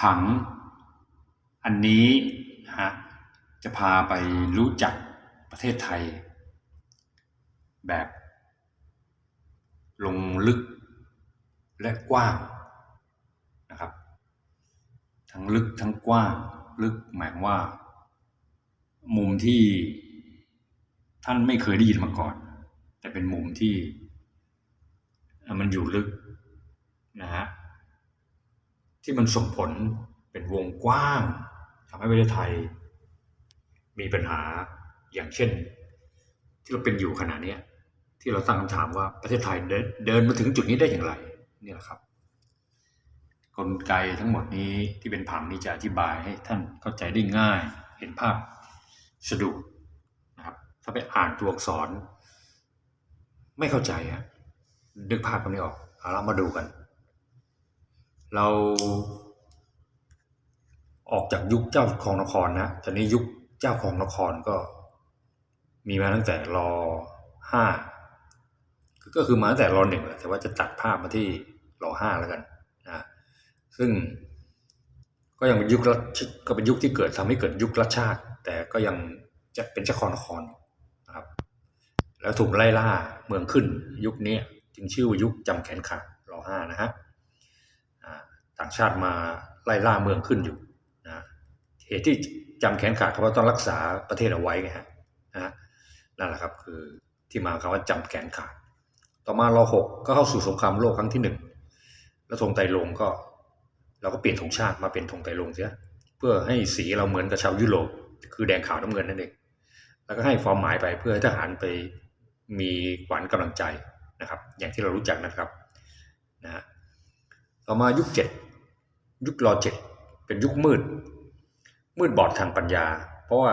ผัง อันนี้นะฮะจะพาไปรู้จักประเทศไทย แบบลงลึกและกว้างนะครับ ทั้งลึกทั้งกว้าง ลึกหมายว่า มุมที่ท่านไม่เคยได้ยินมาก่อน แต่เป็นมุมที่ มันอยู่ลึกนะฮะ ที่มันส่งผลเป็นวงกว้างทำให้ประเทศไทย มีปัญหาอย่างเช่น ที่เราเป็นอยู่ขณะนี้ที่เราตั้งคำถามว่าประเทศไทยเดินมาถึงจุดนี้ได้อย่างไรนี่แหละครับ กลไกทั้งหมดนี้ที่เป็นผังนี้จะอธิบายให้ท่านเข้าใจได้ง่าย เห็นภาพสะดวกนะครับ ถ้าไปอ่านตัวอักษร ไม่เข้าใจอะนึกภาพกันไม่ออกเอาเรามาดูกัน เราออกจากยุคเจ้าของนครนะตอนนี้ยุคเจ้าของนครก็ มีมาตั้งแต่รอห้าก็คือมาตั้งแต่รอหนึ่งแหละแต่ว่าจะตัดภาพมาที่รอห้าแล้วกันนะซึ่งก็ยังเป็นยุครัชก็เป็นยุคที่เกิดทำให้เกิดยุครัชชาติ แต่ก็ยังจะเป็นเจ้าของนครนะครับ แล้วถูกไล่ล่าเมืองขึ้นยุคนี้จึงชื่อว่ายุคจำแขนขาดรอห้านะฮะ ต่างชาติมาไล่ล่าเมืองขึ้นอยู่นะเหตุที่จำแขนขาดเพราะว่าต้องรักษาประเทศเอาไว้ไงฮะนะนั่นแหละครับคือที่มาของคำว่าจำแขนขาด ต่อมารอหกก็เข้าสู่สงครามโลกครั้งที่หนึ่งแล้วธงไตรลงก็ เราก็เปลี่ยนธงชาติมาเป็นธงไตรลงเสียเพื่อให้สีเราเหมือนกับชาวยุโรปคือแดงขาวน้ำเงินนั่นเองแล้วก็ให้ความหมายไปเพื่อให้ทหารไปมีขวัญกำลังใจนะครับ อย่างที่เรารู้จักนะครับนะต่อมายุคเจ็ด ยุครอจ็ดเป็นยุคมืด มืดบอดทางปัญญา เพราะว่า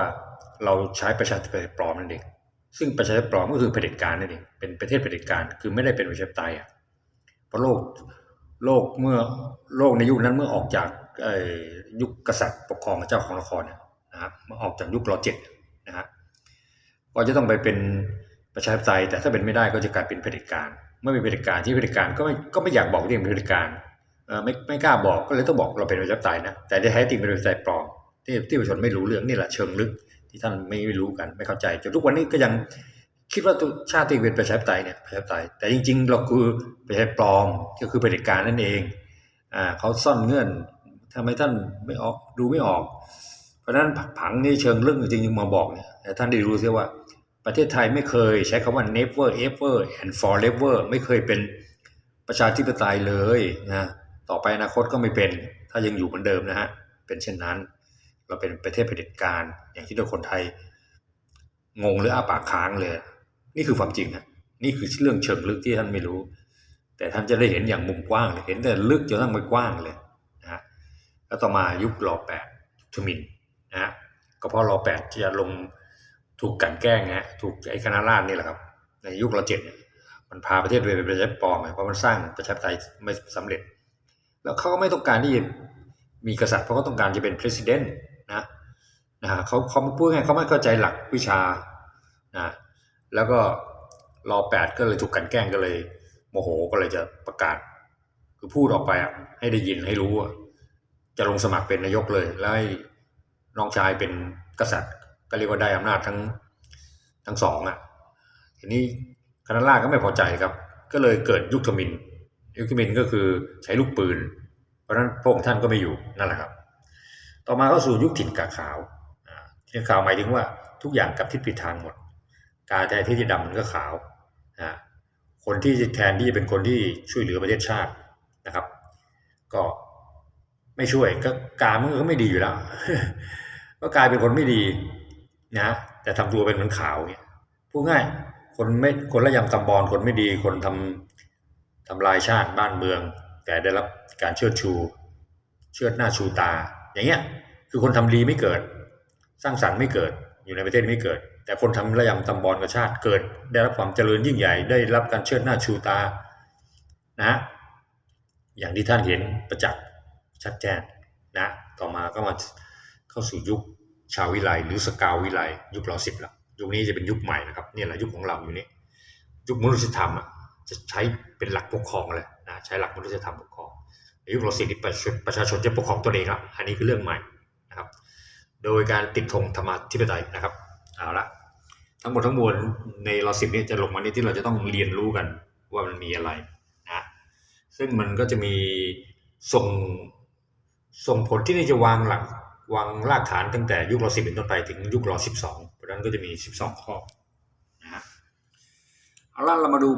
เราใช้ประชาธิปไตยปลอมนั่นเองซึ่งประชาธิปไตยปลอมก็คือเผด็จการนั่นเองเป็นประเทศเผด็จการคือไม่ได้เป็นประชาธิปไตยอะเพราะโลกโลกเมื่อโลกในยุคนั้นเมื่อออกจากยุคกษัตริย์ปกครองเจ้าของนครเนี่ยนะครับเมื่อออกจากยุครอจ็ดนะฮะก็จะต้องไปเป็นประชาธิปไตยแต่ถ้าเป็นไม่ได้ก็จะกลายเป็นเผด็จการเมื่อเป็นเผด็จการที่เผด็จการก็ไม่ก็ไม่อยากบอกที่เป็นเผด็จการ ไม่ไม่กล้าบอกก็เลยต้องบอกเราเป็นประชาธิปไตยนะแต่ที่แท้จริงเป็นประชาธิปไตยปลอมที่ที่ประชาชนไม่รู้เรื่องนี่แหละเชิงลึกที่ท่านไม่รู้กันไม่เข้าใจจนทุกวันนี้ก็ยังคิดว่าชาติที่เป็นประชาธิปไตยเนี่ยประชาธิปไตยแต่จริง ๆ เราคือประชาธิปไตยปลอมก็คือเผด็จการนั่นเองอ่าเขาซ่อนเงื่อนทำไมท่านไม่ออกดูไม่ออก เพราะฉะนั้นผังนี่เชิงลึกจริงๆมาบอกเนี่ยให้ท่านได้รู้ซิว่าประเทศไทยไม่เคยใช้คำว่า never ever and forever ไม่เคยเป็นประชาธิปไตยเลยนะ ต่อไปอนาคตก็ไม่เป็น ถ้ายังอยู่เหมือนเดิมนะฮะ เป็นเช่นนั้น เราเป็นประเทศเผด็จการ อย่างที่ทุกคนไทย งงหรืออ้าปากค้างเลย นี่คือความจริงฮะนี่คือเรื่องเชิงลึกที่ท่านไม่รู้ แต่ท่านจะได้เห็นอย่างมุมกว้างเลยเห็นแต่ลึกจนทั้งไปกว้างเลยนะฮะแล้วต่อมายุครอแปดทมินนะฮะก็เพราะรอแปดจะลงถูกกันแกล้งฮะถูกไอ้คณะราษฎรนี่แหละครับ ในยุครอเจ็ดเนี่ยมันพาประเทศไปเป็นประชาธิปปลอมเพราะมันสร้างประชาธิปไตยไม่สำเร็จ แล้วเขาก็ไม่ต้องการที่จะมีกษัตริย์เพราะเขาต้องการจะเป็น president นะนะฮะเขาเขาพูดง่ายๆเขาไม่เข้าใจหลักวิชานะแล้วก็รอแปดก็เลยถูกกันแกล้งก็เลยโมโหก็เลยจะประกาศ คือพูดออกไปให้ได้ยินให้รู้อะจะลงสมัครเป็นนายกเลยแล้วให้น้องชายเป็นกษัตริย์ก็เรียกว่าได้อำนาจทั้งทั้งสองอะทีนี้คณะราษฎรก็ไม่พอใจครับ ก็เลยเกิดยุคทมิน ยุคทมินก็คือใช้ลูกปืน เพราะนั้นพระองค์ท่านก็ไม่อยู่นั่นแหละครับ ต่อมาเข้าสู่ยุคถิ่นกาขาวถิ่นขาวหมายถึงว่าทุกอย่างกับทิศผิดทางหมด กาแทนที่จะดำมันก็ขาวนะคนที่แทนที่จะเป็นคนที่ช่วยเหลือประเทศชาตินะครับ ก็ไม่ช่วยก็กามันก็ไม่ดีอยู่แล้วก็กลายเป็นคนไม่ดีนะแต่ทำตัวเป็นเหมือนขาวเนี่ยพูดง่ายคนไม่คนละยำตำบอลคนไม่ดีคนทำ ทำลายชาติบ้านเมือง แต่ได้รับการเชิดชู เชิดหน้าชูตา อย่างเงี้ยคือคนทำดีไม่เกิด สร้างสรรค์ไม่เกิด อยู่ในประเทศไม่เกิด แต่คนทำระยำตำบอลกับชาติเกิด ได้รับความเจริญยิ่งใหญ่ ได้รับการเชิดหน้าชูตานะ อย่างที่ท่านเห็นประจักษ์ชัดแจ้งนะต่อมาก็มาเข้าสู่ยุคชาววิไลหรือสกาววิไลยุครอสิบละยุคนี้จะเป็นยุคใหม่นะครับนี่แหละยุคของเราอยู่นี่ยุคมนุษยธรรมอะ จะใช้เป็นหลักปกครองเลยนะใช้หลักมนุษยธรรมปกครองในยุครสินี่ประชาชนจะปกครองตัวเองละอันนี้คือเรื่องใหม่นะครับ โดยการติดธงธรรมาธิปไตยนะครับเอาละทั้งหมดทั้งมวลในรสิบนี้จะลงมาในที่เราจะต้องเรียนรู้กันว่ามันมีอะไรนะซึ่งมันก็จะมีส่งส่งผลที่จะวางหลักวางรากฐานตั้งแต่ยุครสิบเป็นต้นไปถึงยุครสิบสองเพราะฉะนั้นก็จะมีสิบสองข้อนะฮะเอาละเรามาดู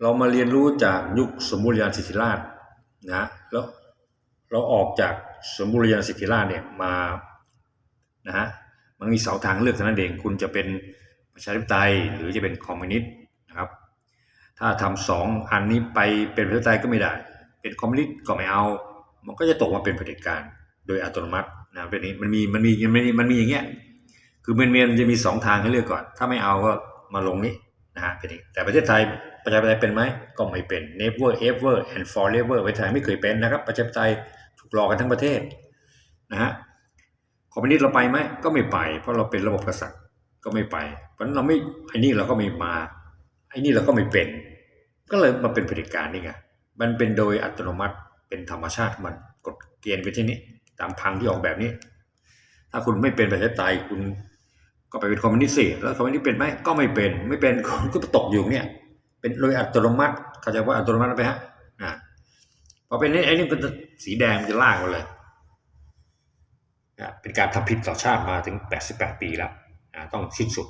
เรามาเรียนรู้จากยุคสมบูรณาญสิทธิราชนะแล้วเราออกจากสมบูรณาญสิทธิราชเนี่ยมานะฮะมันมีสองทางเลือกเท่านั้นเองคุณจะเป็นประชาธิปไตยหรือจะเป็นคอมมิวนิสต์นะครับ ถ้าทำสองอันนี้ไปเป็นประชาธิปไตยก็ไม่ได้ เป็นคอมมิวนิสต์ก็ไม่เอา มันก็จะตกมาเป็นเผด็จการโดยอัตโนมัตินะเป็นนี้มันมีมันมีมันมีมันมีอย่างเงี้ยคือเมันมันจะมีสองทางให้เลือกก่อน ถ้าไม่เอาก็มาลงนี้ นะฮะเป็นแต่ประเทศไทยประชาธิปไตยเป็นไหมก็ไม่เป็น never ever and forever ประเทศไทยไม่เคยเป็นนะครับประชาธิปไตยถูกหลอกกันทั้งประเทศนะฮะคอมมิวนิสต์เราไปไหมก็ไม่ไป เพราะเราเป็นระบบกษัตริย์ก็ไม่ไป เพราะนั้นเราไม่ไอ้นี่เราก็ไม่มาไอ้นี่เราก็ไม่เป็น ก็เลยมาเป็นผด็จการนี่ไงมันเป็นโดยอัตโนมัติเป็นธรรมชาติมันกฎเกณฑ์เป็นที่นี้ ตามพังที่ออกแบบนี้ ถ้าคุณไม่เป็นประชาธิปไตยคุณ ก็ไปเป็นคอมมิวนิสต์สิแล้วคอมมิวนิสต์เป็นไหมก็ไม่เป็น ไม่เป็นคุณก็ตกอยู่เนี่ย เป็นโดยอัตโนมัติ เข้าใจว่าอัตโนมัติไหมฮะอ่าพอเป็นนี่ไอ้นี่เป็นสีแดงมันจะลากมาเลยนะเป็นการทำผิดต่อชาติมาถึง 88 ปีแล้วนะต้องสิ้นสุด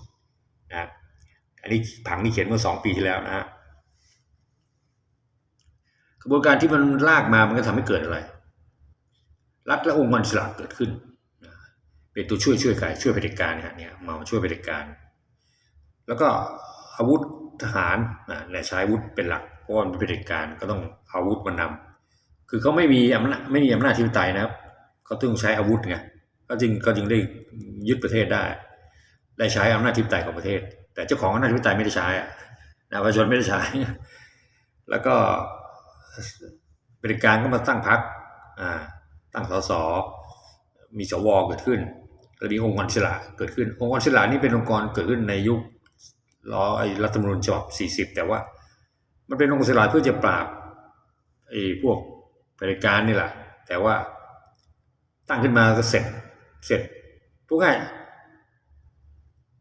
นะอันนี้ผังนี่เขียนเมื่อสองปีที่แล้วนะฮะกระบวนการที่มันลากมามันก็ทำให้เกิดอะไร รัฐและองค์กรอิสระเกิดขึ้น เป็นตัวช่วยช่วยใครช่วยเผด็จการเนี่ยเนี่ยมาช่วยเผด็จการ แล้วก็อาวุธทหารนะเนี่ยใช้อาวุธเป็นหลักเพราะมันเป็นเผด็จการก็ต้องอาวุธมานำคือเขาไม่มีอำนาจไม่มีอำนาจที่ไตยนะครับเขาต้องใช้อาวุธไงก็จึงก็จึงได้ยึดประเทศได้ ได้ใช้อำนาจที่ปไตยของประเทศ แต่เจ้าของอำนาจที่ปไตยไม่ได้ใช้อะนะประชาชนไม่ได้ใช้ แล้วก็บริการก็มาตั้งพรรคอ่าตั้งสสมีสวเกิดขึ้น แล้วมีองค์กรอิสระเกิดขึ้น องค์กรอิสระนี่เป็นองค์กรเกิดขึ้นในยุครอไอ้รัฐธรรมนูญฉบับ40 แต่ว่า มันเป็นองค์กรอิสระเพื่อจะปราบไอ้พวกเผด็จการนี่แหละแต่ว่าตั้งขึ้นมาก็เสร็จเสร็จพูดง่าย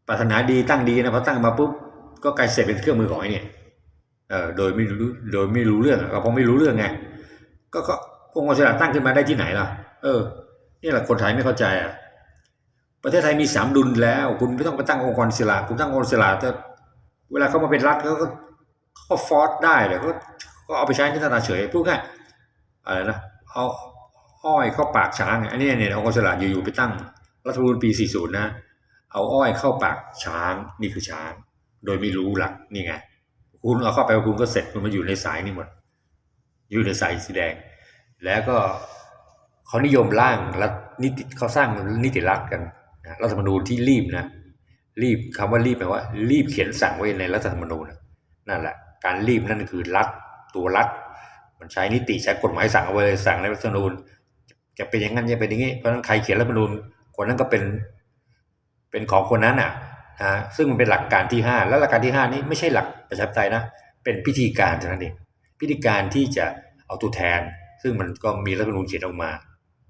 ปรารถนาดีตั้งดีนะพอตั้งมาปุ๊บก็กลายเสร็จเป็นเครื่องมือของไอ้เนี่ยเออโดยไม่รู้โดยไม่รู้เรื่องก็เพราะไม่รู้เรื่องไงก็ก็องค์กรอิสระตั้งขึ้นมาได้ที่ไหนล่ะ เออนี่แหละคนไทยไม่เข้าใจอะ ประเทศไทยมีสามดุลแล้ว คุณไม่ต้องไปตั้งองค์กรอิสระคุณตั้งองค์กรอิสระแต่เวลาเขามาเป็นรัฐเขาก็เขาก็ฟอร์สได้เลยก็ก็เอาไปใช้ที่ตาเฉยพูดง่ายอะไรนะเอาอ้อยเข้าปากช้างอันนี้เนี่ยองค์กรอิสระอยู่ๆไปตั้งรัฐธรรมนูญปี 40 นะ เอาอ้อยเข้าปากช้างนี่คือช้าง โดยไม่รู้หลักนี่ไงคุณเอาเข้าไปคุณก็เสร็จคุณมาอยู่ในสายนี่หมด อยู่ในสายสีแดง แล้วก็เขานิยมร่างรัฐนิติเขาสร้างนิติรัฐกัน รัฐธรรมนูญที่รีบนะรีบคำว่ารีบแปลว่า รีบเขียนสั่งไว้ในรัฐธรรมนูญนะนั่นแหละการรีบนั่นคือรัฐตัวรัฐมันใช้นิติใช้กฎหมายสั่งเอาไว้เลยสั่งในรัฐธรรมนูญจะเป็นอย่างนั้นจะเป็นอย่างนี้เพราะนั้นใครเขียนรัฐธรรมนูญคนนั้นก็เป็นเป็นของคนนั้นอะนะซึ่งมันเป็นหลักการที่ห้าแล้วหลักการที่ห้านี้ไม่ใช่หลักประชาธิปไตยนะเป็นพิธีการเท่านั้นเองพิธีการที่จะเอาตัวแทน ซึ่งมันก็มีรัฐธรรมนูญเขียนออกมา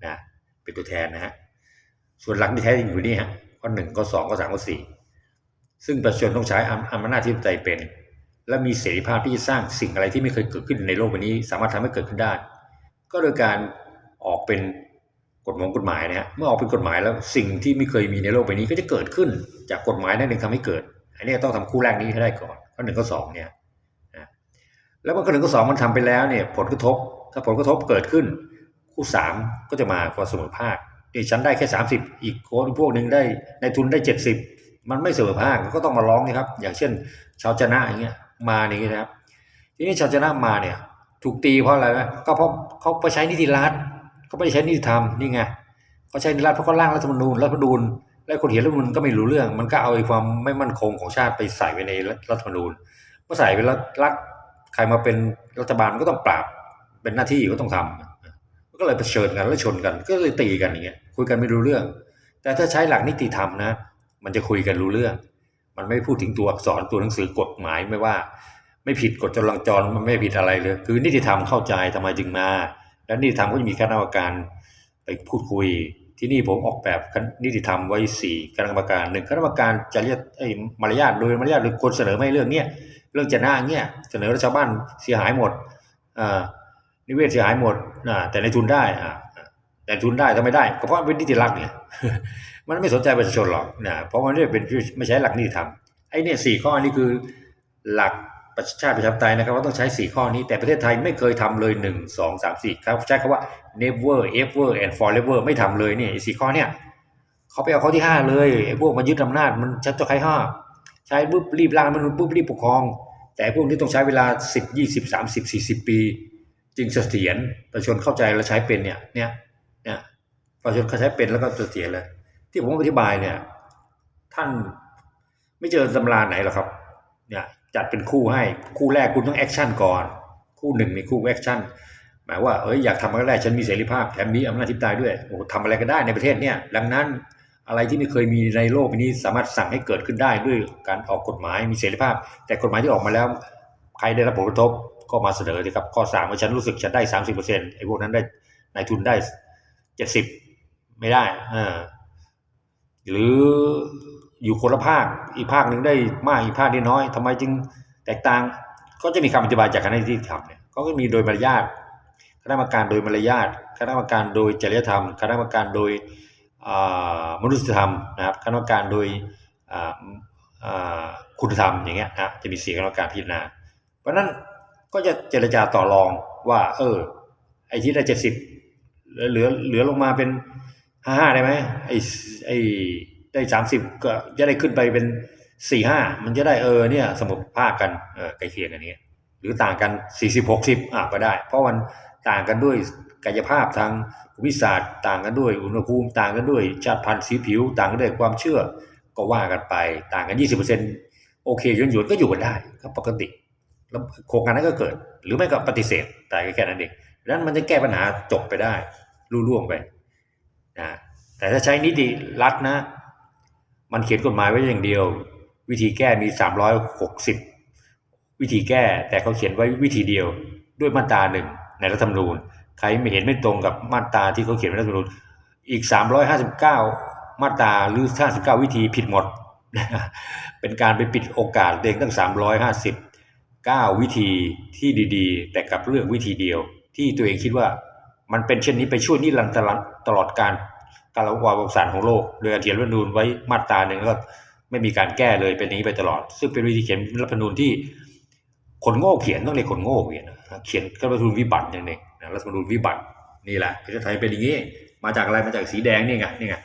นะเป็นตัวแทนนะฮะ ส่วนหลักที่แท้จริงอยู่นี่ฮะข้อหนึ่งข้อสองข้อสามข้อสี่ซึ่งประชาชนต้องใช้อำนาจที่ปไตยเป็น และมีเสรีภาพที่จะสร้างสิ่งอะไรที่ไม่เคยเกิดขึ้นในโลกใบนี้ สามารถทำให้เกิดขึ้นได้ ก็โดยการออกเป็นกฎหมายกฎหมายนะฮะเมื่อออกเป็นกฎหมายแล้วสิ่งที่ไม่เคยมีในโลกใบนี้ก็จะเกิดขึ้นจากกฎหมายนั่นเองทำให้เกิด อันนี้ต้องทำคู่แรกนี้ให้ได้ก่อนข้อหนึ่งข้อสองเนี่ยนะแล้วเมื่อข้อหนึ่งข้อสองมันทำไปแล้วเนี่ยผลกระทบ ถ้าผลกระทบเกิดขึ้น คู่สามก็จะมาความเสมอภาค นี่ฉันได้แค่สามสิบอีกคนพวกหนึ่งได้ในทุนได้เจ็ดสิบมันไม่เสมอภาคก็ต้องมาร้องนี่ครับ อย่างเช่น ชาวชนะอย่างเงี้ยมาอย่างเงี้ยนะครับ ทีนี้ชาวชนะมาเนี่ย ถูกตีเพราะอะไรนะก็เพราะเขาไปใช้นิติรัฐเขาไม่ได้ใช้นิติธรรมนี่ไงเขาใช้นิติรัฐเพราะเขาร่างรัฐธรรมนูญรัฐธรรมนูญแล้วคนเขียนรัฐธรรมนูญก็ไม่รู้เรื่อง มันก็เอาไอ้ความไม่มั่นคงของชาติไปใส่ไว้ในรัฐธรรมนูญเมื่อใส่ไปแล้วรัฐใครมาเป็นรัฐบาลก็ต้องปราบเป็นหน้าที่ก็ต้องทำ ก็เลยเผชิญกันแล้วชนกัน ก็เลยตีกันอย่างเงี้ยคุยกันไม่รู้เรื่อง แต่ถ้าใช้หลักนิติธรรมนะ มันจะคุยกันรู้เรื่อง มันไม่พูดถึงตัวอักษรตัวหนังสือกฎหมายไม่ว่า ไม่ผิดกฎจราจรมันไม่ผิดอะไรเลย คือนิติธรรมเข้าใจทำไมจึงมา แล้วนิติธรรมก็จะมีคณะกรรมการไปพูดคุยที่นี่ผมออกแบบนิติธรรมไว้สี่คณะกรรมการหนึ่งคณะกรรมการจริยเอ้ยมารยาทโดยมารยาทหรือคนเสนอไม่เรื่องเนี้ยเรื่องจะหน้าเนี้ยเสนอแล้วชาวบ้านเสียหายหมดอ่า นิเวศเสียหายหมดอ่าแต่ในทุนได้อ่าแต่ทุนได้ทำไม่ได้ก็เพราะเป็นนิติรัฐเนี่ยมันไม่สนใจประชาชนหรอกนะเพราะมันไม่เป็นไม่ใช้หลักนิติธรรมไอ้เนี่ยสี่ข้อนี้คือหลักประชาชาติประชาธิปไตยนะครับว่าต้องใช้สี่ข้อนี้แต่ประเทศไทยไม่เคยทำเลยหนึ่งสองสามสี่ครับใช้คำว่า never ever and forever ไม่ทำเลยเนี่ยสี่ข้อเนี่ยเขาไปเอาข้อที่ห้าเลยไอ้พวกมันยึดอำนาจมันชัดจะใครห้าใช้ปุ๊บรีบร่างรัฐธรรมนุนปุ๊บรีบปกครอง แต่พวกนี้ต้องใช้เวลาสิบยี่สิบสามสิบสี่สิบปี จึงเสถียรประชาชนเข้าใจและใช้เป็นเนี่ยเนี่ยเนี่ยประชาชนเขาใช้เป็นแล้วก็เสถียรเลยที่ผมอธิบายเนี่ย ท่านไม่เจอตำราไหนหรอกครับ เนี่ยจัดเป็นคู่ให้คู่แรกคุณต้องแอคชั่นก่อน คู่หนึ่งในคู่แอคชั่นหมายว่าเอ้ยอยากทำอะไรได้ฉันมีเสรีภาพแถมมีอำนาจทิปไตยด้วยโอ้ทำอะไรก็ได้ในประเทศเนี่ยดังนั้นอะไรที่ไม่เคยมีในโลกนี้สามารถสั่งให้เกิดขึ้นได้ด้วยการออกกฎหมายมีเสรีภาพ แต่กฎหมายที่ออกมาแล้ว ใครได้รับผลกระทบ ก็มาเสนอสิครับ ข้อสามว่าฉันรู้สึกฉันได้สามสิบเปอร์เซ็นต์ไอ้พวกนั้นได้นายทุนได้เจ็ดสิบไม่ได้เออหรืออยู่คนละภาคอีกภาคหนึ่งได้มากอีกภาคได้น้อยทำไมจึงแตกต่าง ก็จะมีคำอธิบายจากคณะที่ทำเนี่ยก็มีโดยมารยาทคณะกรรมการโดยมารยาทคณะกรรมการโดยจริยธรรม คณะกรรมการโดยมนุษยธรรมนะครับคณะกรรมการโดยคุณธรรมอย่างเงี้ยนะจะมีเสียงคณะกรรมการพิจารณาเพราะนั้น ก็จะเจรจาต่อรองว่า เออ ไอ้ที่ได้เจ็ดสิบเหลือเหลือลงมาเป็นห้าห้าได้ไหมไอ้ไอ้ได้สามสิบก็จะได้ขึ้นไปเป็นสี่ห้ามันจะได้เออเนี่ยสมบภาคกันเออใกล้เคียงกันนี้หรือต่างกันสี่สิบหกสิบอะก็ได้ เพราะมันต่างกันด้วยกายภาพทางภูมิศาสตร์ต่างกันด้วยอุณหภูมิต่างกันด้วยชาติพันธุ์สีผิว ต่างกันด้วยความเชื่อก็ว่ากันไป ต่างกันยี่สิบเปอร์เซ็นโอเคยนหยวนก็อยู่กันได้ก็ปกติ แล้วโครงการนั้นก็เกิด หรือไม่ก็ปฏิเสธแต่แค่นั้นเองดังนั้นมันจะแก้ปัญหาจบไปได้รุ่ล่วงไปนะแต่ถ้าใช้นิติรัฐนะ มันเขียนกฎหมายไว้อย่างเดียว วิธีแก้มีสามร้อยหกสิบวิธีแก้แต่เขาเขียนไว้วิธีเดียวด้วยมาตราหนึ่งในรัฐธรรมนูญใครไม่เห็นไม่ตรงกับมาตราที่เขาเขียนในรัฐธรรมนูญอีกสามร้อยห้าสิบเก้ามาตราหรือห้าสิบเก้าวิธีผิดหมด เป็นการไปปิดโอกาสเด็กตั้งสามร้อยห้าสิบเก้าวิธีที่ดีๆ แต่กับเรื่องวิธีเดียว ที่ตัวเองคิดว่ามันเป็นเช่นนี้ไปช่วยนิรันดร์ตลอดการการระวาระสารของโลก โดยเขียนรัฐธรรมนูญไว้มาตราหนึ่งแล้วไม่มีการแก้เลยเป็นอย่างนี้ไปตลอด ซึ่งเป็นวิธีเขียนรัฐธรรมนูญที่คนโง่เขียนต้องเรียกคนโง่เขียนเขียนรัฐธรรมนูญวิบัติอย่างนี้รัฐธรรมนูญวิบัตินี่แหละประเทศไทยเป็นอย่างนี้มาจากอะไรมาจากสีแดงนี่ไงนี่ไง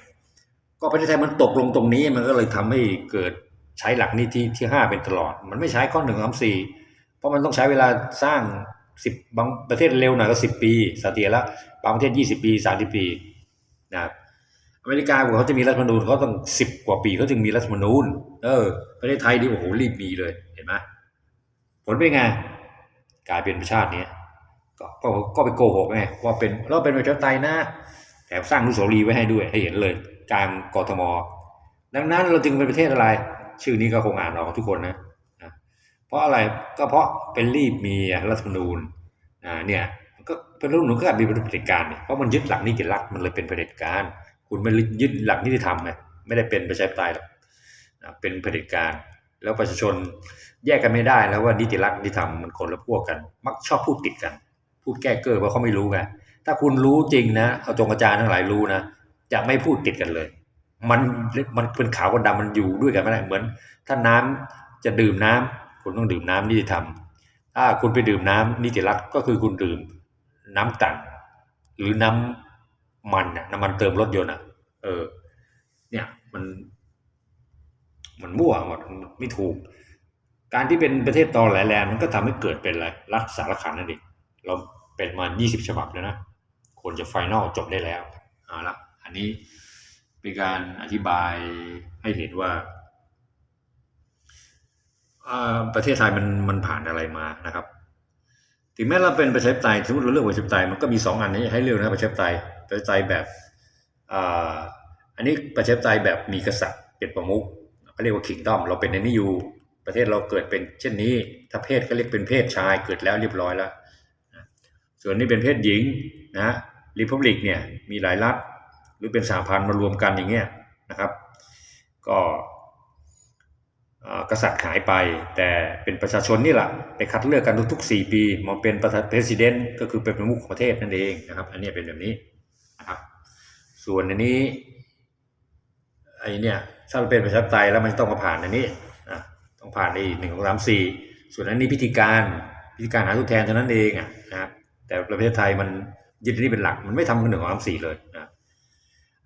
ก็ประเทศไทยมันตกลงตรงนี้มันก็เลยทำให้เกิดใช้หลักนี้ที่ที่ห้าเป็นตลอด มันไม่ใช้ข้อหนึ่งสามสี่ ราะมันต้องใช้เวลาสร้างสิบบางประเทศเร็วหน่อยก็สิบปีสเตียแล้วบางประเทศยี่สิบปีสามสิบปีนะครับอเมริกาเขาจะมีรัฐมนูญเขาต้องสิบกว่าปีเขาจึงมีรัฐมนูญ เออ ประเทศไทยนี่โอ้โหรีบมีเลยเห็นไหมผลเป็นไงกลายเป็นประชาตินี้ก็ก็ก็ไปโกหกไงว่าเป็นเราเป็นประชาธิปไตยนะแถมสร้างอนุสาวรีไว้ให้ด้วยให้เห็นเลยกลางกทม ดังนั้นเราจึงเป็นประเทศอะไร ชื่อนี้ก็คงอ่านออกทุกคนนะ ราะอะไรก็เพราะเป็นรีบมีรัฐธรรมนูญอ่าเนี่ยก็เป็นรัฐธรรมนูก็อาจมีเป็นเผด็จการเพราะมันยึดหลักนิติรัฐมันเลยเป็นเผด็จการ คุณไม่ยึดหลักนิติธรรมไงไม่ได้เป็นประชาธิปไตยหรอกเป็นเผด็จการ แล้วประชาชนแยกกันไม่ได้แล้วว่านิติรัฐนิติธรรมมันคนละพวกกัน มักชอบพูดติดกัน พูดแก้เกิดเพราะเขาไม่รู้ไงถ้าคุณรู้จริงนะเอาจงอาจารย์ทั้งหลายรู้นะจะไม่พูดติดกันเลย มันมันเป็นขาวกับดำมันอยู่ด้วยกันไม่ได้เหมือน ถ้าน้ำจะดื่มน้ำ คุณต้องดื่มน้ำนิติธรรม ถ้าคุณไปดื่มน้ำนิติรัฐก็คือคุณดื่มน้ำตัน หรือน้ำมันน่ะน้ำมันเติมรถยนต์อะ เออ เนี่ยมัน มันมั่วหมดไม่ถูก การที่เป็นประเทศตอนแหลแลมันก็ทำให้เกิดเป็นอะไรรัฐสารขันนั่นเองเราเป็นมา 20 ฉบับแล้วนะควรจะไฟนอลจบได้แล้วเอาละอันนี้เป็นการอธิบายให้เห็นว่า ประเทศไทยมันมันผ่านอะไรมานะครับ ถึงแม้เราเป็นประชาธิปไตยสมมติเราเลือกประชาธิปไตยมันก็มีสองอันนี้ให้เลือกนะประชาธิปไตยประชาธิปไตยแบบอันนี้ประชาธิปไตยแบบมีกษัตริย์เป็นประมุขเขาเรียกว่าคิงด้อมเราเป็นในนี้อยู่ประเทศเราเกิดเป็นเช่นนี้ถ้าเพศก็เรียกเป็นเพศชายเกิดแล้วเรียบร้อยแล้ว ส่วนนี้เป็นเพศหญิงนะริพับลิกเนี่ยมีหลายรัฐหรือเป็นสหพันธ์มารวมกันอย่างเงี้ยนะครับ ก็ กษัตริย์หายไป แต่เป็นประชาชนนี่แหละไปคัดเลือกกันทุกๆ 4 ปีมาเป็นประธานประธานก็คือเป็นประมุขของประเทศนั่นเองนะครับ อันนี้เป็นแบบนี้นะครับ ส่วนอันนี้ไอ้เนี่ยถ้ามันเป็นประชาธิปไตยแล้วมันต้องมาผ่านอันนี้อะต้องผ่านในหนึ่งสองสามสี่ส่วนอันนี้พิธีการพิธีการหาผู้แทนเท่านั้นเองอะนะครับแต่ประเทศไทยมันยึดอันนี้เป็นหลัก มันไม่ทำกันหนึ่งสองสามสี่เลยนะ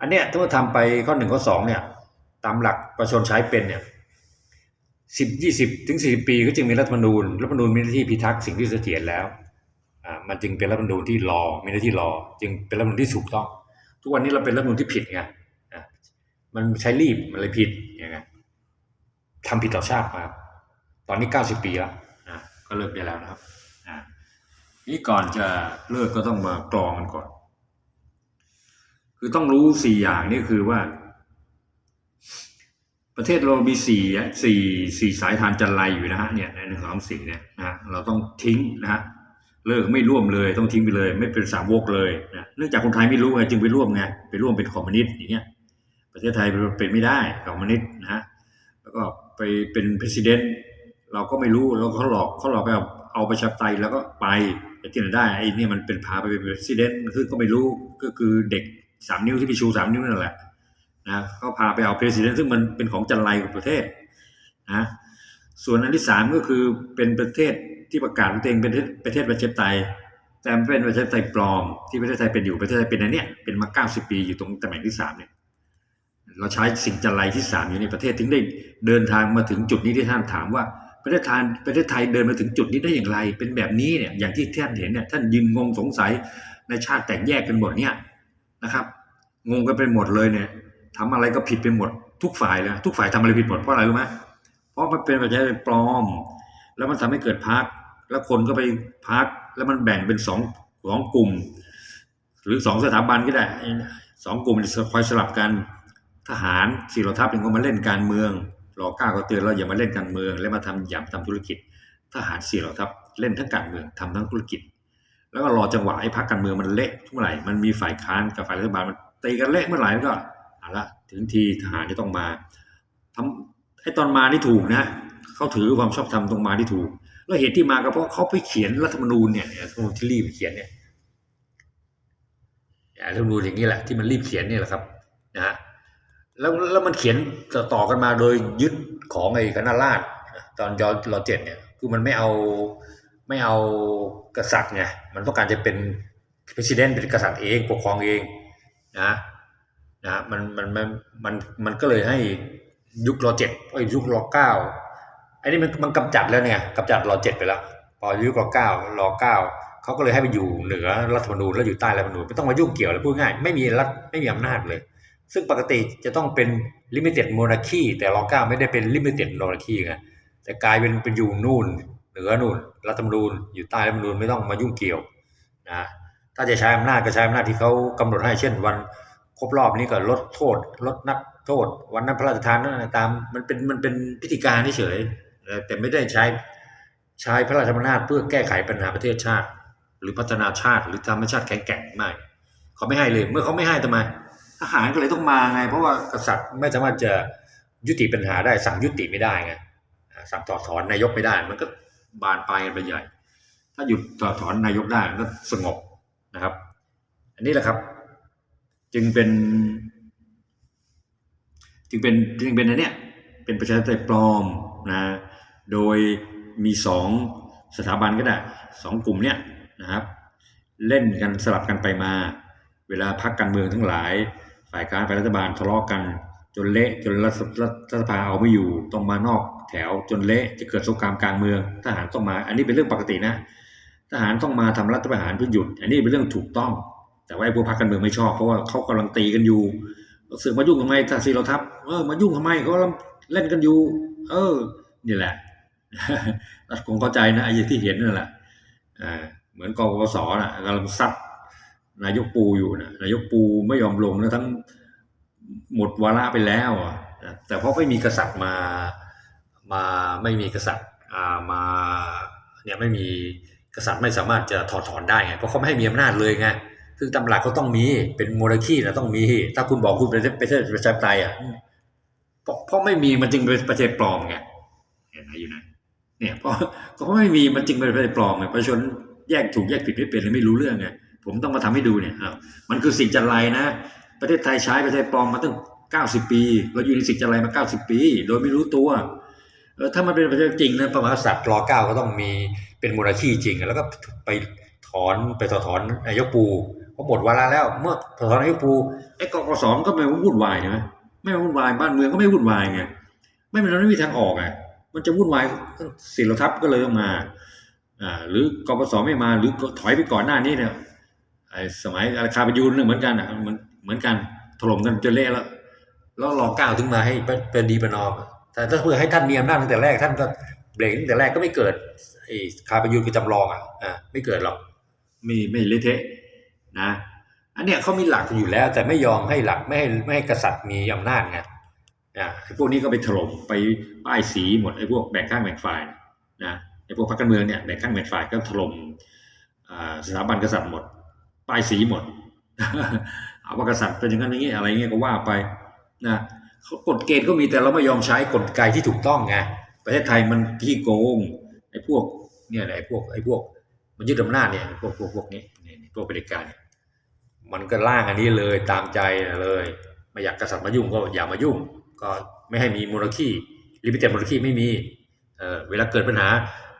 อันเนี้ยถ้าเราทำไปข้อหนึ่งข้อสองเนี่ยตามหลักประชาชนใช้เป็นเนี่ย สิบยี่สิบถึงสี่ปีก็จึงมีรัฐธรรมนูญรัฐธรรมนูญมีหน้าที่พิทักษ์สิ่งที่เสถียรแล้วอ่ามันจึงเป็นรัฐธรรมนูญที่รอมีหน้าที่รอ จึงเป็นรัฐธรรมนูญที่ถูกต้อง ทุกวันนี้เราเป็นรัฐธรรมนูญที่ผิดไงอะมันใช้รีบมันเลยผิดอย่างเงี้ยทำผิดต่อชาติมาตอนนี้เก้าสิบปีแล้วอะก็เลิกได้แล้วนะครับอะนี่ก่อนจะเลิกก็ต้องมากรองกันก่อน คือต้องรู้สี่อย่างนี่คือว่า ประเทศเรามีสี่สี่สี่สายทานจันไรอยู่นะฮะเนี่ยในหนึ่งสองสี่เนี่ยนะเราต้องทิ้งนะฮะเลิกไม่ร่วมเลยต้องทิ้งไปเลย ไม่เป็นสามวกเลยนะเนื่องจากคนไทยไม่รู้ไงจึงไปร่วมไงไปร่วมเป็นคอมมิวนิสต์อย่างเงี้ยประเทศไทยเป็นไม่ได้คอมมิวนิสต์นะฮะแล้วก็ไปเป็นประธานเราก็ไม่รู้แล้วเขาหลอกเขาหลอกไปเอาเอาประชาธิปไตยแล้วก็ไปแต่ที่ไหนได้ไอ้นี่มันเป็นพาไปเป็นประธานคือก็ไม่รู้ก็คือเด็กสามนิ้วที่ไปชูสามนิ้วนั่นแหละ นะเขาพาไปเอาเพรสิดเนซึ่งมันเป็นของจันไรของประเทศนะส่วนอันที่สามก็คือเป็นประเทศที่ประกาศตัวเองเป็นประเทศประชาธิปไตยแต่มันเป็นประชาธิปไตยปลอม ที่ประเทศไทยเป็นอยู่ประเทศไทยเป็นอันเนี้ยเป็นมาเก้าสิบปีอยู่ตรงตำแหน่งที่สามเนี่ยเราใช้สิ่งจันไรที่สามอยู่ในประเทศถึงได้เดินทางมาถึงจุดนี้ที่ท่านถามว่าประเทศไทยประเทศไทยเดินมาถึงจุดนี้ได้อย่างไร เป็นแบบนี้เนี่ยอย่างที่ท่านเห็นเนี่ยท่านยืนงงสงสัยในชาติแตกแยกกันหมดเนี่ยนะครับ งงกันไปหมดเลยเนี่ย ทำอะไรก็ผิดไปหมด ทุกฝ่ายเลยทุกฝ่ายทำอะไรผิดหมดเพราะอะไรรู้ไหมเพราะมันเป็นประชาธิปไตยปลอม แล้วมันทำให้เกิดพรรคแล้วคนก็ไปพรรคแล้วมันแบ่งเป็นสองสองกลุ่ม หรือสองสถาบันก็ได้สองกลุ่มคอยสลับกันทหารสี่เหล่าทัพเองก็มาเล่นการเมืองรอก้าก็เตือนเราอย่ามาเล่นการเมือง แล้วมาทำอย่าทำธุรกิจ ทหารสี่เหล่าทัพเล่นทั้งการเมืองทำทั้งธุรกิจ แล้วก็รอจังหวะไอ้พรรคการเมืองมันเละทุกเมื่อไหร่มันมีฝ่ายค้านกับฝ่ายรัฐบาลมันตีกันเละเมื่อไหร่ก็ ละถึงทีทหารจะต้องมาทำไอ้ตอนมานี่ถูกนะเขาถือความชอบธรรมตรงมาที่ถูก แล้วเหตุที่มาก็เพราะเขาไปเขียนรัฐธรรมนูญเนี่ยรัฐธรรมนูญที่รีบเขียนเนี่ยรัฐธรรมนูญอย่างนี้แหละที่มันรีบเขียนเนี่ยแหละครับนะฮะแล้วแล้วมันเขียนต่อต่อกันมาโดยยึดของไอ้คณะราษฎรตอนยอรอเจ็ดเนี่ยคือมันไม่เอาไม่เอากษัตริย์ไงมันต้องการจะเป็นประธานเป็นกษัตริย์เองปกครองเองนะ นะมันมันมันมันมันก็เลยให้ยุครอเจ็ดไอ้ยุครอเก้าไอ้นี่มันมันกำจัดแล้วเนี่ยกำจัดรอเจ็ดไปแล้วพอยุครอเก้ารอเก้าเขาก็เลยให้ไปอยู่เหนือรัฐธรรมนูญแล้วอยู่ใต้รัฐธรรมนูญไม่ต้องมายุ่งเกี่ยวเลยพูดง่ายไม่มีรัฐไม่มีอำนาจเลย ซึ่งปกติจะต้องเป็น limited monarchy แต่รอเก้าไม่ได้เป็น limited monarchy ไงแต่กลายเป็นเป็นอยู่นู่นเหนือนู่นรัฐธรรมนูญอยู่ใต้รัฐธรรมนูญไม่ต้องมายุ่งเกี่ยวนะถ้าจะใช้อำนาจก็ใช้อำนาจที่เขากำหนดให้เช่นวัน ครบรอบนี้ก็ลดโทษลดนักโทษ วันนั้นพระราชทานนั่นนะตามมันเป็นมันเป็นพิธีการเฉยแต่ไม่ได้ใช้ใช้พระราชอำนาจเพื่อแก้ไขปัญหาประเทศชาติ หรือพัฒนาชาติ หรือทำให้ชาติแข็งแกร่งไม่เขาไม่ให้เลยเมื่อเขาไม่ให้ทำไมทหารก็เลยต้องมาไง เพราะว่ากษัตริย์ไม่สามารถจะยุติปัญหาได้สั่งยุติไม่ได้ไงสั่งถอดถอนนายกไม่ได้ มันก็บานปลายกันไปใหญ่ ถ้าหยุดถอดถอนนายกได้มันก็สงบนะครับ อันนี้แหละครับ จึงเป็น จึงเป็นจึงเป็นอันเนี้ยเป็นประชาธิปไตยปลอมนะโดยมีสองสถาบันก็ได้สองกลุ่มเนี้ยนะครับ เล่นกันสลับกันไปมา เวลาพักการเมืองทั้งหลาย ฝ่ายการฝ่ายรัฐบาลทะเลาะกันจนเละจนรัฐรัฐสภาเอาไม่อยู่ต้องมานอกแถวจนเละจะเกิดสงครามกลางเมืองทหารต้องมา อันนี้เป็นเรื่องปกตินะ ทหารต้องมาทำรัฐประหารเพื่อหยุด อันนี้เป็นเรื่องถูกต้อง แต่ว่าพวกพรรคการเมืองไม่ชอบเพราะว่าเขากำลังตีกันอยู่เสือกมายุ่งทำไมถ้าซีเราทับเออมายุ่งทำไมเขาเล่นกันอยู่ เออ นี่แหละคงเข้าใจนะไอ้ที่เห็นนั่นแหละอ่าเหมือนกปปสน่ะกำลังซัดนายกปูอยู่นะนายกปูไม่ยอมลงนะทั้งหมดวาระไปแล้วแต่เพราะไม่มีกษัตริย์มามาไม่มีกษัตริย์อ่ามาเนี่ยไม่มีกษัตริย์ไม่สามารถจะถอดถอนได้ไงเพราะเขาไม่ให้มีอำนาจเลยไง ซึ่งตำหลักเขาต้องมีเป็นโมนาคีนะต้องมี ถ้าคุณบอกคุณเป็นประเทศประชาธิปไตยอะเพราะเพราะไม่มีมันจึงเป็นประเทศปลอมไงเห็นไหมอยู่ไหนเนี่ยเพราะเพราะไม่มีมันจึงเป็นประเทศปลอมไงประชาชนแยกถูกแยกผิดไม่เป็นเลยไม่รู้เรื่องไงผมต้องมาทำให้ดูเนี่ยอ้าวมันคือสิ่งจันไรนะ ประเทศไทยใช้ประเทศปลอมมาตั้ง90ปี เราอยู่ในสิ่งจันไรมา90ปี โดยไม่รู้ตัวเออถ้ามันเป็นประเทศจริงนะพระมหากษัตริย์รอเก้าก็ต้องมีเป็นโมนาคีจริง แล้วก็ไปถอนไปถอถอนนายกปู พอหมดเวลาแล้ว เมื่อถอดถอนนายกปูไอ้กกสมันก็ไม่วุ่นวายใช่ไหมไม่วุ่นวายบ้านเมืองก็ไม่วุ่นวายไงไม่เป็นเราไม่มีทางออกไงมันจะวุ่นวายศิลทัพก็เลยต้องมาอ่าหรือกปสไม่มาหรือถอยไปก่อนหน้านี้เนี่ยไอ้สมัยอาคาประยูนเนี่ยเหมือนกันอะเหมือนเหมือนกันถล่มกันจนเละแล้วแล้วรอเก้าถึงมาให้เป็นเป็นดีเป็นนอมแต่ถ้าเพื่อให้ท่านมีอำนาจตั้งแต่แรกท่านก็เบรกตั้งแต่แรกก็ไม่เกิดไอ้คาประยุทธ์กับจำลองอะอ่าไม่เกิดหรอกไม่ไม่เละเทะ นะอันเนี้ยเขามีหลักอยู่แล้ว แต่ไม่ยอมให้หลักไม่ให้ไม่ให้กษัตริย์มีอำนาจไงอ่าไอ้พวกนี้ก็ไปถล่มไปป้ายสีหมดไอ้พวกแบ่งข้างแบ่งฝ่ายนะไอ้พวกพรรคการเมืองเนี่ยแบ่งข้างแบ่งฝ่ายก็ถล่มสถาบันกษัตริย์หมด ป้ายสีหมดเอาว่ากษัตริย์เป็นอย่างนั้นอย่างนี้อะไรเงี้ยก็ว่าไปนะเขากฎเกณฑ์ก็มีแต่เราไม่ยอมใช้กฎไกที่ถูกต้องไงประเทศไทยมันที่โกงไอ้พวกเนี่ยไอ้พวกไอ้พวกมันยึดอำนาจเนี่ยพวกพวกพวกนี้พวกเผด็จการเนี่ย มันก็ล่างอันนี้เลยตามใจเลย ไม่อยากกษัตริย์มายุ่งก็อย่ามายุ่ง ก็ไม่ให้มีมนาคีลิมิเต็ดมนาคีไม่มีเออเวลาเกิดปัญหา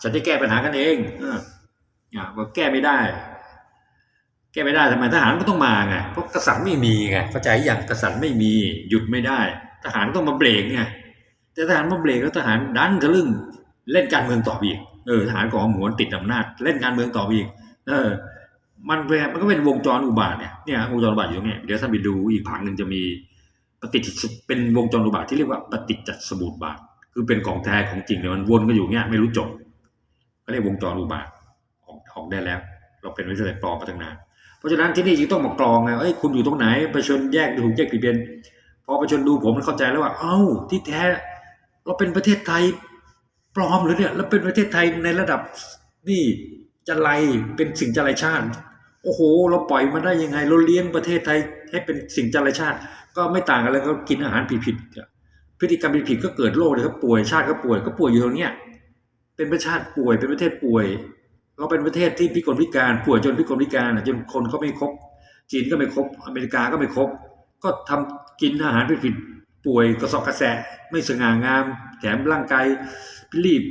ฉันจะแก้ปัญหากันเองเอ่าว่าแก้ไม่ได้ แก้ไม่ได้ทำไมทหารก็ต้องมาไงเพราะกษัตริย์ไม่มีไงเข้าใจอย่างกษัตริย์ไม่มีหยุดไม่ได้ ทหารต้องมาเบรกไงแต่ทหารมาเบรกแล้วทหารดันทะลึ่งเล่นการเมืองต่อไปอีกเออทหารของหมวนติดอำนาจ เล่นการเมืองต่อไปอีก เออ มันเป็นมันก็เป็นวงจรอุบาทเนี่ยเนี่ยวงจรอุบาทอยู่ตรงเนี้ยเดี๋ยวท่านไปดูอีกผังหนึ่งจะมีปฏิจจเป็นวงจรอุบาทที่เรียกว่าปฏิจจสมุปบาท คือเป็นของแท้ของจริงเนี่ยมันวนก็อยู่เงี้ยไม่รู้จบก็เรียกวงจรอุบาทออกออกได้แล้ว เราเป็นวิทยาปลอมมาตั้งนานเพราะฉะนั้นที่นี่จึงต้องมากรองไงเอ้ยคุณอยู่ตรงไหนประชาชนแยกถูกแยกผิดเบียนพอประชาชนดูผมมันเข้าใจแล้วว่า เอ้าที่แท้ เราเป็นประเทศไทยปลอมหรือเนี่ยเราเป็นประเทศไทยในระดับนี่จะไรเป็นสิ่งจะไรชาติ โอ้โห เราปล่อยมาได้ยังไง เราเลี้ยงประเทศไทยให้เป็นสิ่งจะไรชาติ ก็ไม่ต่างกันเลยก็กินอาหารผิดๆพฤติกรรมผิดๆก็เกิดโรคเลยก็ป่วยชาติก็ป่วยก็ป่วยอยู่ตรงเนี้ยเป็นประชาติป่วยเป็นประเทศป่วย เราเป็นประเทศที่พิกลพิการป่วยจนพิกลพิการจนคนเขาไม่ครบ จีนก็ไม่ครบ อเมริกาก็ไม่ครบ ก็ทำกินอาหารผิดๆป่วยกระสอบกระแสะไม่สง่างาม แถมร่างกายรีบ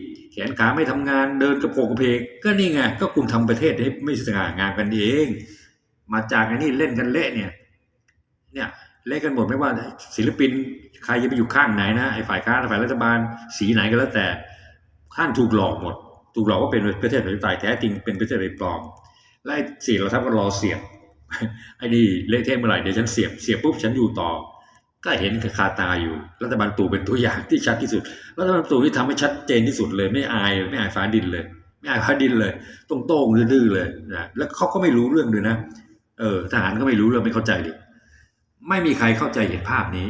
นขาไม่ทำงานเดินกระโปงกระเพกก็นี่ไงก็คุณทำประเทศให้ไม่สง่างามกันเอง มาจากไอ้นี่เล่นกันเละเนี่ย เนี่ยเละกันหมดไม่ว่าศิลปินใครจะไปอยู่ข้างไหนนะไอ้ฝ่ายค้านฝ่ายรัฐบาล สีไหนก็แล้วแต่ท่านถูกหลอกหมด ถูกหลอกว่าเป็นประเทศประชาธิปไตยแท้จริงเป็นประเทศประชาธิปไตยปลอมและไอ้สี่เราทัพก็รอเสียบไอ้นี่เละเทะเมื่อไหร่เดี๋ยวฉันเสียบเสียบปุ๊บฉันอยู่ต่อ ก็เห็นคาตาอยู่ รัฐบาลตู่เป็นตัวอย่างที่ชัดที่สุด รัฐบาลตู่ที่ทำให้ชัดเจนที่สุดเลยไม่อายไม่อายฟ้าดินเลย ไม่อายฟ้าดินเลยตรงโต้งๆดื้อๆเลยนะแล้วเขาก็ไม่รู้เรื่องเลยนะเออทหารก็ไม่รู้เรื่องไม่เข้าใจดิไม่มีใครเข้าใจเห็นภาพนี้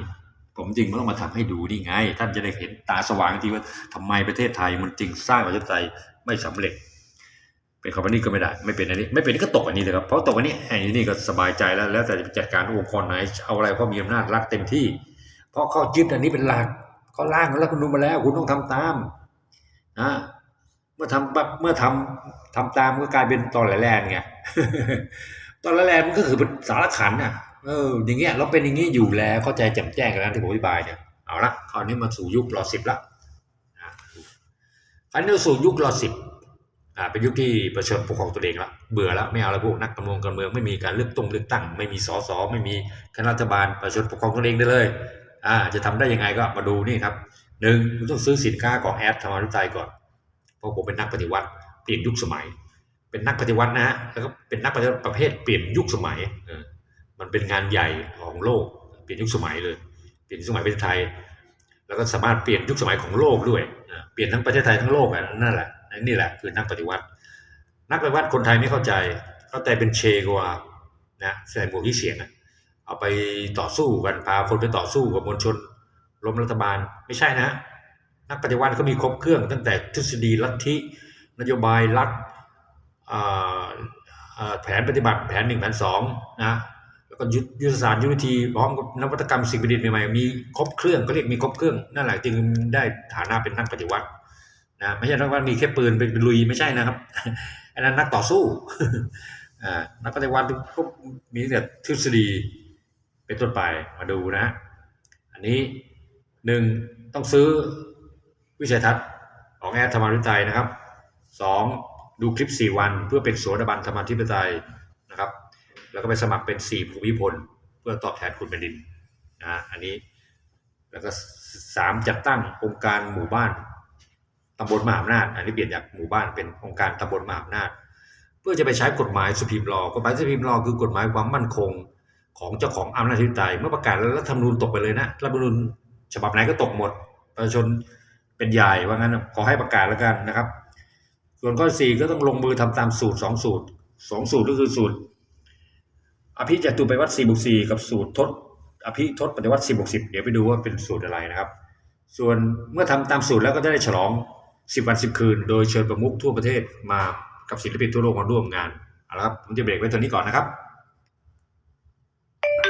ผมจริงต้องมาทำให้ดูนี่ไง ท่านจะได้เห็นตาสว่างจริงว่าทำไมประเทศไทยมันจึงสร้างประเทศไทยไม่สำเร็จ เป็นคำว่านีก็ไม่ได้ ไม่เป็นอันนี้ ไม่เป็นนี่ก็ตกอันนี้เลยครับเพราะตกอันนี้ไอ้นี่ก็สบายใจแล้ว แล้วแต่จะจัดการองค์กรไหนเอาอะไรเพราะมีอำนาจรัฐเต็มที่ เพราะเขายึดอันนี้เป็นหลักเขาล่างแล้วคุณดูมาแล้ว คุณต้องทำตามนะเมื่อทำปั๊บเมื่อทำทำตามก็กลายเป็นตอนแหลแลนไงตอนแหลแลนมันก็คือเป็นสารขันน่ะเอออย่างเงี้ยเราเป็นอย่างงี้อยู่แล้วเข้าใจแจ่มแจ้งกันแล้วที่ผมอธิบายเนี่ยเอาละคราวนี้มาสู่ยุครอสิบละอะคราวนี้สู่ยุครอสิบ เป็นยุคที่ประชาชนปกครองตัวเองละเบื่อแล้วไม่เอาแล้วพวกนักการเมืองการเมืองไม่มีการเลือกตรงเลือกตั้ง ไม่มีสสไม่มีคณะรัฐบาลประชาชนปกครองตัวเองได้เลยอ่าจะทำได้ยังไงก็มาดูนี่ครับหนึ่งคุณต้องซื้อสินค้าของแอดธรรมานุไตยก่อนเพราะผมเป็นนักปฏิวัติเปลี่ยนยุคสมัย เป็นนักปฏิวัตินะฮะแล้วก็เป็นนักปฏิวัติประเภทเปลี่ยนยุคสมัยมันเป็นงานใหญ่ของโลก เปลี่ยนยุคสมัยเลย เปลี่ยนยุคสมัยประเทศไทย แล้วก็สามารถเปลี่ยนยุคสมัยของโลกด้วย ปลี่ยนทั้งประเทศไทยทั้งโลกอะนั่นแหละนี่แหละคือนักปฏิวัติ นักปฏิวัติคนไทยไม่เข้าใจเข้าใจเป็นเชกว่านะใส่หมวกที่เสียงเอาไปต่อสู้กันพาคนไปต่อสู้กับมวลชนล้มรัฐบาลไม่ใช่นะ นักปฏิวัติก็มีครบเครื่อง ตั้งแต่ทฤษฎีลัทธินโยบายรัฐแผนปฏิบัติแผนหนึ่งแผนสองนะ แล้วก็ยุทธยุทศาสตร์ยุทธวิธีพร้อมกับนวัตกรรมสิ่งประดิษฐ์ใหม่ๆมีครบเครื่องก็เรียกมีครบเครื่องนั่นแหละจึงได้ฐานะเป็นนักปฏิวัตินะไม่ใช่นักปฏิวัติมีแค่ปืนไปลุยไม่ใช่นะครับอันนั้นนักต่อสู้อ่านักปฏิวัติก็มีแต่ทฤษฎีเป็นต้นไปมาดูนะ อันนี้หนึ่งต้องซื้อวิชัยทัศน์ของแอดธรรมาธิปไตยนะครับสองดูคลิป4วันเพื่อเป็นโสดาบันธรรมาธิปไตยนะครับ แล้วก็ไปสมัครเป็น 4 ภูมิพล เพื่อตอบแทนคุณแผ่นดินนะอันนี้แล้วก็สามจัดตั้งองค์การหมู่บ้านตำบลมหาอำนาจ อันนี้เปลี่ยนจากหมู่บ้านเป็นองค์การตำบลมหาอำนาจ เพื่อจะไปใช้กฎหมายสุพิมลอกฎหมายสุพิมลอคือกฎหมายความมั่นคงของเจ้าของอำนาจอธิปไตยเมื่อประกาศแล้วรัฐธรรมนูญตกไปเลยนะรัฐธรรมนูญฉบับไหนก็ตกหมดประชาชนเป็นใหญ่ว่างั้นขอให้ประกาศแล้วกันนะครับ ส่วนข้อสี่ก็ต้องลงมือทำตามสูตรสองสูตรสองสูตรก็คือสูตร อภิจตุไปวัดสี่บวกสี่กับสูตรทศอภิทศปฏิวัติสี่บวกสิบเดี๋ยวไปดูว่าเป็นสูตรอะไรนะครับ ส่วนเมื่อทำตามสูตรแล้วก็จะได้ฉลองสิบวันสิบคืน โดยเชิญประมุขทั่วประเทศมากับศิลปินทั่วโลกมาร่วมงานเอาละครับผมจะเบรกไว้ตรงนี้ก่อนนะครับ